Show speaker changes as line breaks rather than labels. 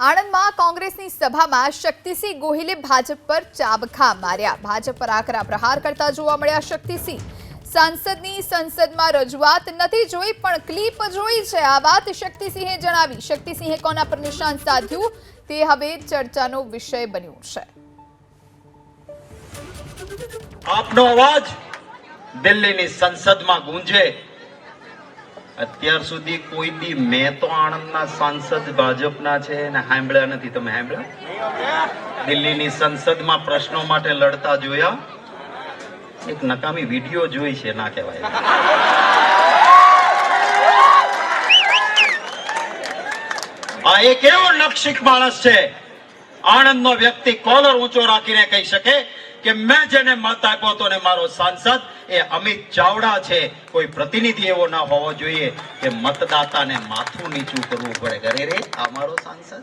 આણંદમાં કોંગ્રેસની સભામાં શક્તિસિંહ ગોહિલે ભાજપ પર ચાબખા માર્યા. ભાજપ પર આકરા પ્રહાર કરતા જોવા મળ્યા શક્તિસિંહ. સાંસદની સંસદમાં રજૂઆત નથી જોઈ, પણ ક્લિપ જોઈ છે. આ વાત શક્તિસિંહે જણાવી. શક્તિસિંહે કોના પર નિશાન સાધ્યું? તે હવે ચર્ચાનો વિષય બન્યું છે.
આપનો અવાજ દિલ્હીની સંસદમાં ગુંજે. અત્યાર સુધી કોઈ બી મેં તો આણંદના સાંસદ ભાજપના છે ને સાંભળ્યા નથી. તમે સાંભળ્યા? દિલ્હીની સંસદમાં પ્રશ્નો માટે લડતા જોયા. એક નકામી વીડિયો જોઈ છે, ના કહેવાય. આ એક એવો નક્ષિક માણસ છે આણંદનો વ્યક્તિ કોલર ઊંચો રાખીને કહી શકે કે મેં જેને મત આપ્યો હતો ને મારો સાંસદ, એ અમિત ચાવડા છે. કોઈ પ્રતિનિધિ એવો ના હોવો જોઈએ કે મતદાતાને માથું નીચું કરવું પડે. ઘરે રે, આ મારો સાંસદ.